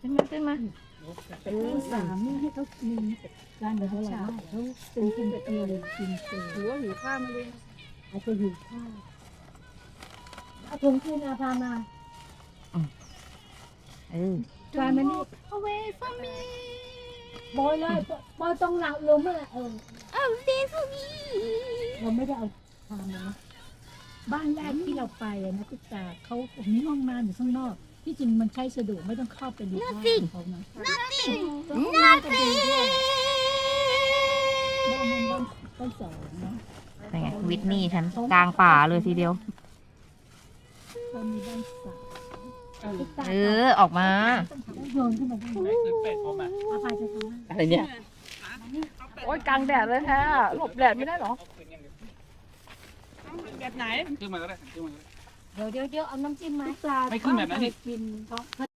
ขึ้นมาขึ้นมาเออสามนี่ให้เขามีการเดินเขาเขาเป็นกินเองกินเองหรือว่าหิวข้าวมาเลยอาจจะหิวข้าวเอาถุงคืนอาพามาเออการมันนี่ away from me บอยเลยบอยต้องหลังลงเมื่อเออ away from me เราไม่ได้เอาทำนะบ้านแรกที่เราไปนะตุ๊กตาเขาผมมีห้องน้ำอยู่ข้างนอก ที่จริงมันใช้สะดวกไม่ต้องเข้าไปในบ้านของเขานะ nothing บ้านมันบ้านบ้านสองเนาะเป็นไงวิทนี่ฉันกลางป่าเลยทีเดียวเขามีบ้านสามตุ๊กตาเออ ออกมา ต้องโยนขึ้นมาได้ไหมอาพาจะทำให้อะไรเนี่ยโอ้ยกลางแดดเลยแท้หลบแดดไม่ได้หรอแบบไหนขึ้นมาก็ได้ขึ้นมาก็ได้ เดี๋ยวเดี๋ยวเดี๋ยวเอาน้ำจิ้มมาไม่ขึ้นแบบนั้นดิ กินเพราะ